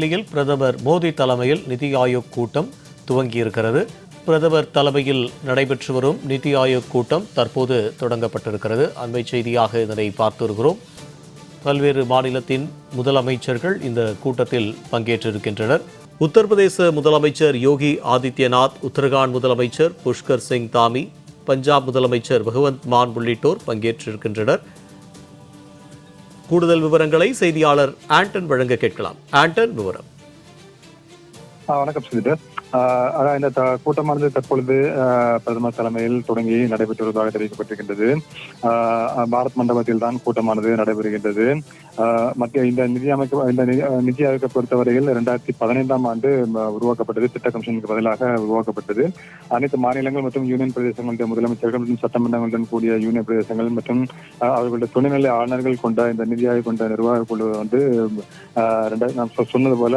டெல்லியில் பிரதமர் மோடி தலைமையில் நிதி ஆயோக் கூட்டம் துவங்கியிருக்கிறது. பிரதமர் தலைமையில் நடைபெற்று வரும் நிதி ஆயோக் கூட்டம் தற்போது தொடங்கப்பட்டிருக்கிறது. அண்மை செய்தியாக இதனை பார்த்து வருகிறோம். பல்வேறு மாநிலத்தின் முதலமைச்சர்கள் இந்த கூட்டத்தில் பங்கேற்றிருக்கின்றனர். உத்தரப்பிரதேச முதலமைச்சர் யோகி ஆதித்யநாத் உத்தரகாண்ட் முதலமைச்சர் புஷ்கர் சிங் தாமி பஞ்சாப் முதலமைச்சர் பகவந்த் மான் உள்ளிட்டோர் பங்கேற்றிருக்கின்றனர். கூடுதல் விவரங்களை செய்தியாளர் ஆண்டன் வழங்க கேட்கலாம். ஆண்டன் விவரம். வணக்கம் அதான் இந்த கூட்டமானது தற்பொழுது பிரதமர் தலைமையில் தொடங்கி நடைபெற்று வருவதாக தெரிவிக்கப்பட்டிருக்கின்றது பாரத் மண்டபத்தில் தான் கூட்டமானது நடைபெறுகின்றது. மத்திய இந்த நிதி அமைக்க இந்த நிதி ஆயோக பொறுத்தவரையில் இரண்டாயிரத்தி பதினைந்தாம் ஆண்டு உருவாக்கப்பட்டது. திட்ட கமிஷனுக்கு பதிலாக உருவாக்கப்பட்டது. அனைத்து மாநிலங்கள் மற்றும் யூனியன் பிரதேசங்களுடைய முதலமைச்சர்கள் மற்றும் சட்டமன்றங்களுடன் கூடிய யூனியன் பிரதேசங்கள் மற்றும் அவர்களுடைய துணைநிலை ஆளுநர்கள் கொண்ட இந்த நிதி ஆயோக் கொண்ட நிர்வாக குழு வந்து ஆஹ், சொன்னது போல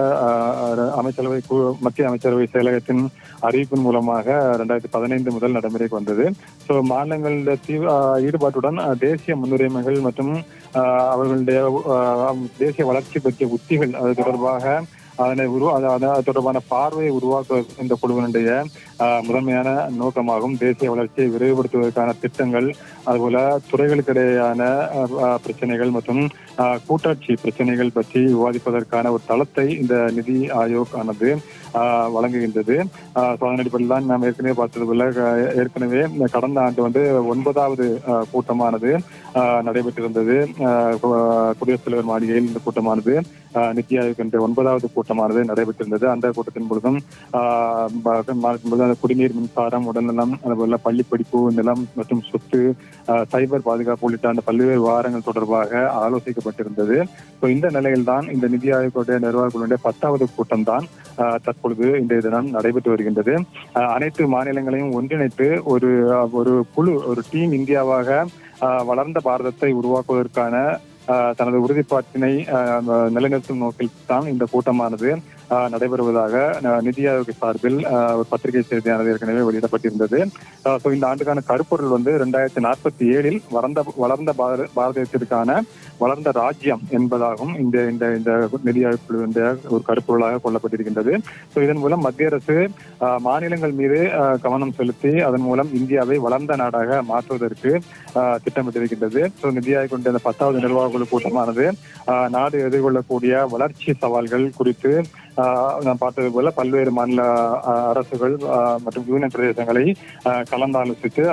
அமைச்சரவை மத்திய அமைச்சரவை செயலகத்தின் அறிவிப்பின் மூலமாக ரெண்டாயிரத்தி பதினைந்து முதல் நடைமுறைக்கு வந்தது. ஸோ மாநிலங்களுடைய தீவிர ஈடுபாட்டுடன் தேசிய முன்னுரிமைகள் மற்றும் அவர்களுடைய தேசிய வளர்ச்சி பற்றிய உத்திகள் அது தொடர்பாக அதனை உருவா அது- தொடர்பான பார்வையை உருவாக்குவது இந்த குழுவினுடைய முதன்மையான நோக்கமாகும். தேசிய வளர்ச்சியை விரைவுபடுத்துவதற்கான திட்டங்கள் அதுபோல துறைகளுக்கிடையான பிரச்சனைகள் மற்றும் கூட்டாட்சி பிரச்சனைகள் பற்றி விவாதிப்பதற்கான ஒரு தளத்தை இந்த நிதி ஆயோக் ஆனது ஆஹ், வழங்குகின்றது ஆஹ், அதன் அடிப்படையில் தான் நாம் ஏற்கனவே பார்த்தது போல ஏற்கனவே கடந்த ஆண்டு வந்து ஒன்பதாவது கூட்டமானது ஆஹ், நடைபெற்றிருந்தது. ஆஹ், குடியரசுத் தலைவர் மாளிகையில் இந்த கூட்டமானது ஆஹ், நித்தி ஆயோக் என்ற ஒன்பதாவது கூட்டமானது நடைபெற்றிருந்தது. அந்த கூட்டத்தின் பொழுதும் ஆஹ், பொழுது அந்த குடிநீர் மின்சாரம் உடல்நலம் அதுபோல பள்ளி படிப்பு நிலம் மற்றும் சொத்து சைபர் பாதுகாப்பு உள்ளிட்ட அந்த பல்வேறு விவகாரங்கள் தொடர்பாக ஆலோசிக்கப்பட்டு So இந்த நிலையில் தான் இந்த நிதி ஆயோக்குடைய நிர்வாக குழுவுடைய பத்தாவது கூட்டம் தான் தற்பொழுது இன்றைய தினம் நடைபெற்று வருகின்றது. அனைத்து மாநிலங்களையும் ஒன்றிணைத்து ஒரு ஒரு குழு ஒரு டீம் இந்தியாவாக வளர்ந்த பாரதத்தை உருவாக்குவதற்கான தனது உறுதிப்பாட்டினை நிலைநிறுத்தும் நோக்கில் தான் இந்த கூட்டமானது. நடைபெறுவதாக நிதி ஆயோக் சார்பில் ஒரு பத்திரிகை செய்தியானது ஏற்கனவே வெளியிடப்பட்டிருந்தது. ஸோ இந்த ஆண்டுக்கான கருப்பொருள் வந்து ரெண்டாயிரத்தி நாற்பத்தி ஏழில் வளர்ந்த வளர்ந்த பாரதத்திற்கான வளர்ந்த ராஜ்யம் என்பதாகவும் இந்த இந்த இந்த நிதி ஆயோக் இந்த ஒரு கருப்பொருளாக கொள்ளப்பட்டிருக்கின்றது. ஸோ இதன் மூலம் மத்திய அரசு ஆஹ், மாநிலங்கள் மீது ஆஹ், கவனம் செலுத்தி அதன் மூலம் இந்தியாவை வளர்ந்த நாடாக மாற்றுவதற்கு ஆஹ், திட்டமிட்டிருக்கின்றது. ஸோ நிதி ஆயோக் கொண்ட இந்த பத்தாவது நிர்வாக குழு கூட்டமானது ஆஹ், நாடு எதிர்கொள்ளக்கூடிய வளர்ச்சி சவால்கள் குறித்து நான் பார்த்தது போல பல்வேறு மாநில அரசுகள் மற்றும் யூனியன் பிரதேசங்களை கலந்தாலோசித்து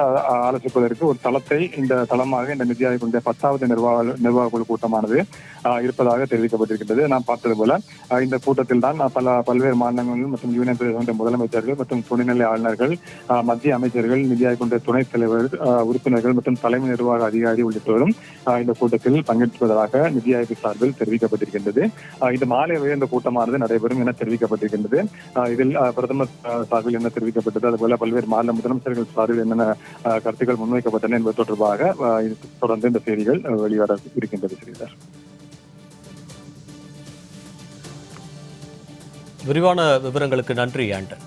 ஆலோசிப்பதற்கு ஒரு தளத்தை இந்த தளமாக இந்த நிதி ஆயோக் கொண்ட பத்தாவது நிர்வாக நிர்வாக குழு கூட்டமானது இருப்பதாக தெரிவிக்கப்பட்டிருக்கின்றது. நான் பார்த்தது போல இந்த கூட்டத்தில் தான் பல பல்வேறு மாநிலங்கள் மற்றும் யூனியன் பிரதேச முதலமைச்சர்கள் மற்றும் துணைநிலை ஆளுநர்கள் மத்திய அமைச்சர்கள் நிதி ஆயோக் கொண்ட துணைத் தலைவர் உறுப்பினர்கள் மற்றும் தலைமை நிர்வாக அதிகாரி உள்ளிட்டோரும் இந்த கூட்டத்தில் பங்கேற்பதாக நிதி ஆய்வு சார்பில் தெரிவிக்கப்பட்டிருக்கின்றது. இந்த மாலை இந்த கூட்டமானது நடைபெறும் என தெரிவிக்கப்பட்டிருக்கின்றது. இதில் பிரதமர் சார்பில் என்ன தெரிவிக்கப்பட்டது அதுபோல பல்வேறு மாநில முதலமைச்சர்கள் சார்பில் என்னென்ன கருத்துக்கள் முன்வைக்கப்பட்டன என்பது தொடர்பாக தொடர்ந்து இந்த செய்திகள் வெளிவர இருக்கின்றது ஸ்ரீதர். விரிவான விவரங்களுக்கு நன்றி ஆண்டன்.